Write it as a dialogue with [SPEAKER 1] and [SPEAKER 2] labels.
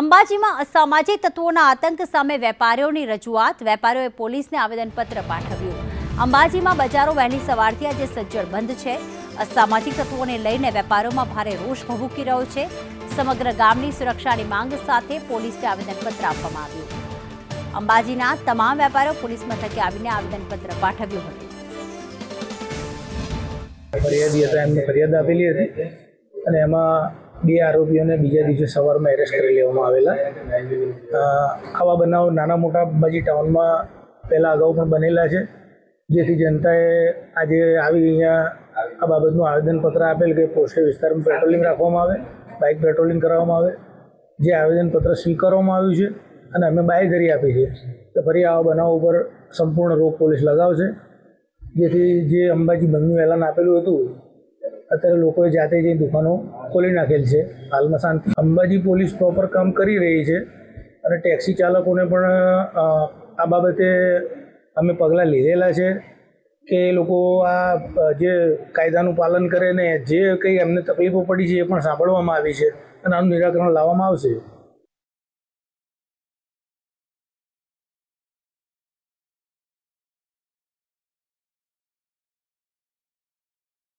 [SPEAKER 1] અંબાજીમાં અસામાજિક તત્વોના આતંક સામે વેપારીઓની રજૂઆત. વેપારીઓએ પોલીસને આવેદનપત્ર પાઠવ્યું. અંબાજીમાં બજારો વહેલી સવારથી આજે સજ્જડ બંધ છે. અસામાજિક તત્વોને લઈને વેપારીઓમાં ભારે રોષ ભભૂકી રહ્યો છે. સમગ્ર ગામની સુરક્ષાની માંગ સાથે પોલીસને આવેદનપત્ર આપવામાં આવ્યું. અંબાજીના તમામ વેપારીઓ પોલીસ મથકે આવીને આવેદનપત્ર પાઠવ્યું હતું.
[SPEAKER 2] ફરિયાદી હતા, એમને ફરિયાદ આપેલી હતી અને એમાં બે આરોપીઓને બીજા દિવસે સવારમાં એરેસ્ટ કરી લેવામાં આવેલા. આવા બનાવ નાના મોટા અંબાજી ટાઉનમાં પહેલાં અગાઉ પણ બનેલા છે. જેથી જનતાએ આજે આવી અહીંયા આ બાબતનું આવેદનપત્ર આપેલ કે પોસ્ટ વિસ્તારમાં પેટ્રોલિંગ રાખવામાં આવે બાઇક પેટ્રોલિંગ કરવામાં આવે. જે આવેદનપત્ર સ્વીકારવામાં આવ્યું છે અને અમે બાંયધરી આપી છે કે ફરી આવા બનાવ ઉપર સંપૂર્ણ રોક પોલીસ લગાવશે. જેથી જે અંબાજી બંધનું એલાન આપેલું હતું અત્યારે લોકોએ જાતે જઈ દુકાનો ખોલી નાખેલ છે, હાલમાં શાંતિ. અંબાજી પોલીસ પ્રોપર કામ કરી રહી છે અને ટેક્સી ચાલકોને પણ આ બાબતે અમે પગલાં લીધેલા છે કે એ લોકો આ જે કાયદાનું પાલન કરે ને જે કંઈ એમને તકલીફો પડી છે એ પણ સાંભળવામાં આવી છે અને આનું નિરાકરણ લાવવામાં આવશે.